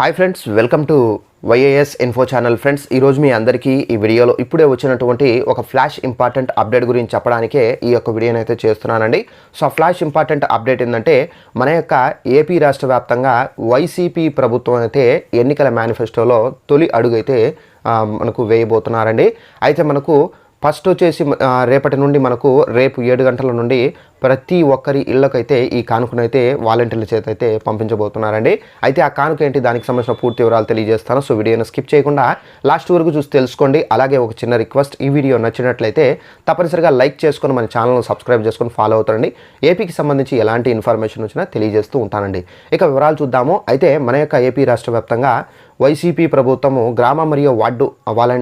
Hi friends welcome to YAS info channel friends ఈరోజు మీ అందరికీ ఈ వీడియోలో ఇప్పుడే వచ్చినటువంటి ఒక ఫ్లాష్ ఇంపార్టెంట్ అప్డేట్ గురించి చెప్పడానికే ఈ యొక్క వీడియోని అయితే చేస్తున్నానండి. సో ఫ్లాష్ ఇంపార్టెంట్ అప్డేట్ ఏంటంటే మన యొక్క ఏపీ రాష్ట్ర వ్యాప్తంగా వైసీపీ ప్రభుత్వం అయితే ఎన్నికల మేనిఫెస్టోలో తొలి అడుగు అయితే మనకు వేయబోతున్నారండి. అయితే మనకు ఫస్ట్ వచ్చేసి రేపటి నుండి మనకు రేపు ఏడు గంటల నుండి ప్రతి ఒక్కరి ఇళ్ళకైతే ఈ కానుకనైతే వాలంటీర్ల చేత అయితే పంపించబోతున్నారండి. అయితే ఆ కానుక ఏంటి? దానికి సంబంధించిన పూర్తి వివరాలు తెలియజేస్తాను. సో వీడియోని స్కిప్ చేయకుండా లాస్ట్ వరకు చూసి తెలుసుకోండి. అలాగే ఒక చిన్న రిక్వెస్ట్ ఈ వీడియో నచ్చినట్లయితే తప్పనిసరిగా లైక్ చేసుకొని మన ఛానల్ను సబ్స్క్రైబ్ చేసుకొని ఫాలో అవుతారండి. ఏపీకి సంబంధించి ఎలాంటి ఇన్ఫర్మేషన్ వచ్చినా తెలియజేస్తూ ఉంటానండి. ఇక వివరాలు చూద్దాము. అయితే మన యొక్క ఏపీ రాష్ట్ర వ్యాప్తంగా వైసీపీ ప్రభుత్వము గ్రామ మరియు వార్డు వాలం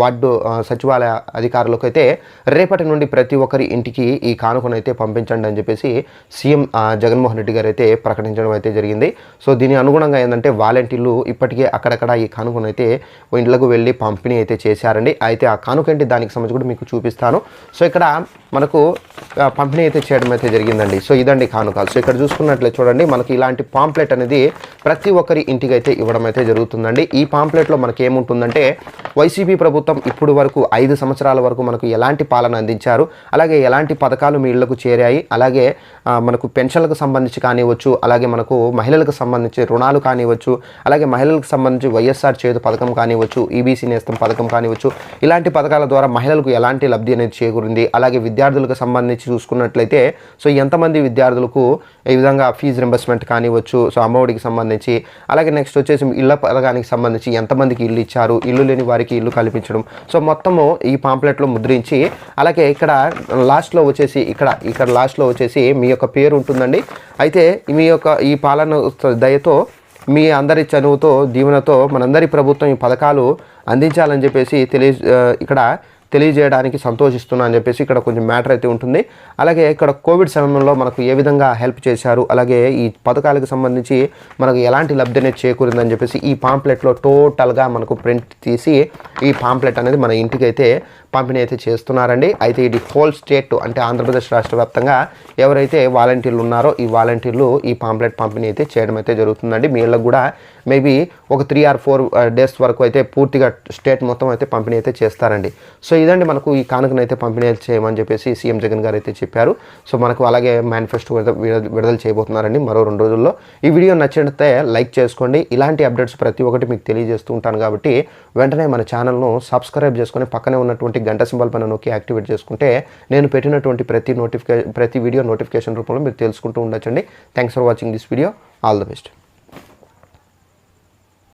వార్డు సచివాలయ అధికారులకు అయితే రేపటి నుండి ప్రతి ఒక్కరి ఇంటికి ఈ కానుకను అయితే పంపించండి అని చెప్పేసి సీఎం జగన్మోహన్ రెడ్డి గారు అయితే ప్రకటించడం అయితే జరిగింది. సో దీని అనుగుణంగా ఏంటంటే వాలంటీర్లు ఇప్పటికే అక్కడక్కడ ఈ కానుకను అయితే ఇండ్లకు వెళ్ళి పంపిణీ అయితే చేశారండి. అయితే ఆ కానుక ఏంటి? దానికి సంబంధించి కూడా మీకు చూపిస్తాను. సో ఇక్కడ మనకు పంపిణీ అయితే చేయడం అయితే జరిగిందండి. సో ఇదండి కానుకాలు. సో ఇక్కడ చూసుకున్నట్లయితే చూడండి మనకి ఇలాంటి పాంప్లెట్ అనేది ప్రతి ఒక్కరి ఇంటికి అయితే ఇవ్వడం అయితే జరుగుతుందండి. ఈ పాంప్లెట్లో మనకి ఏముంటుందంటే వైసీపీ ప్రభుత్వం ఇప్పుడు వరకు ఐదు సంవత్సరాల వరకు మనకు ఎలాంటి పాలన అందించారు అలాగే ఎలాంటి పథకాలు మీ ఇళ్ళకు చేరాయి అలాగే మనకు పెన్షన్లకు సంబంధించి కానివ్వచ్చు అలాగే మనకు మహిళలకు సంబంధించి రుణాలు కానివ్వచ్చు అలాగే మహిళలకు సంబంధించి వైఎస్ఆర్ చేదు పథకం కానివ్వచ్చు ఈబీసీ నేస్తం పథకం కానివ్వచ్చు ఇలాంటి పథకాల ద్వారా మహిళలకు ఎలాంటి లబ్ధి అనేది చేకూరింది అలాగే విద్యార్థులకు సంబంధించి చూసుకున్నట్లయితే సో ఎంతమంది విద్యార్థులకు ఈ విధంగా ఫీజు రింబర్స్మెంట్ కానివ్వచ్చు సో అమ్మఒడికి సంబంధించి అలాగే నెక్స్ట్ వచ్చేసి ఇళ్ళ పథకానికి సంబంధించి ఎంతమందికి ఇల్లు ఇచ్చారు ఇల్లు లేని వారికి ఇల్లు కల్పించడం. సో మొత్తము ఈ పాంప్లెట్లో ముద్రించి అలాగే ఇక్కడ లాస్ట్లో వచ్చేసి ఇక్కడ ఇక్కడ లాస్ట్లో వచ్చేసి మీ యొక్క పేరు ఉంటుందండి. అయితే మీ యొక్క ఈ పాలన దయతో మీ అందరి చనువుతో దీవెనతో మనందరి ప్రభుత్వం ఈ పథకాలు అందించాలని చెప్పేసి తెలియ ఇక్కడ తెలియజేయడానికి సంతోషిస్తున్నా అని చెప్పేసి ఇక్కడ కొంచెం మ్యాటర్ అయితే ఉంటుంది. అలాగే ఇక్కడ కోవిడ్ సమయంలో మనకు ఏ విధంగా హెల్ప్ చేశారు అలాగే ఈ పథకాలకు సంబంధించి మనకు ఎలాంటి లబ్ధి అనేది చేకూరిందని చెప్పేసి ఈ పాంప్లెట్లో టోటల్గా మనకు ప్రింట్ తీసి ఈ పాంప్లెట్ అనేది మన ఇంటికి అయితే పంపిణీ అయితే చేస్తున్నారండి. అయితే ఇది హోల్ స్టేట్ అంటే ఆంధ్రప్రదేశ్ రాష్ట్ర వ్యాప్తంగా ఎవరైతే వాలంటీర్లు ఉన్నారో ఈ వాలంటీర్లు ఈ పాంప్లెట్ పంపిణీ అయితే చేయడం అయితే జరుగుతుందండి. మీ ఇళ్ళకు కూడా మేబీ ఒక త్రీ ఆర్ ఫోర్ డేస్ వరకు అయితే పూర్తిగా స్టేట్ మొత్తం అయితే పంపిణీ అయితే చేస్తారండి. సో ఇదండి మనకు ఈ కానుకను అయితే పంపిణీ చేయమని చెప్పేసి సీఎం జగన్ గారు అయితే చెప్పారు. సో మనకు అలాగే మేనిఫెస్టో విడుదల చేయబోతున్నారండి మరో రెండు రోజుల్లో. ఈ వీడియో నచ్చినట్లయితే లైక్ చేసుకోండి. ఇలాంటి అప్డేట్స్ ప్రతి ఒక్కటి మీకు తెలియజేస్తూ ఉంటాను కాబట్టి వెంటనే మన ఛానల్ను సబ్స్క్రైబ్ చేసుకొని పక్కనే ఉన్నటువంటి గంట సింబల్ పైన నొక్కి యాక్టివేట్ చేసుకుంటే నేను పెట్టినటువంటి ప్రతి నోటిఫికే ప్రతి వీడియో నోటిఫికేషన్ రూపంలో మీరు తెలుసుకుంటూ ఉండొచ్చండి. Thanks for watching this video all the best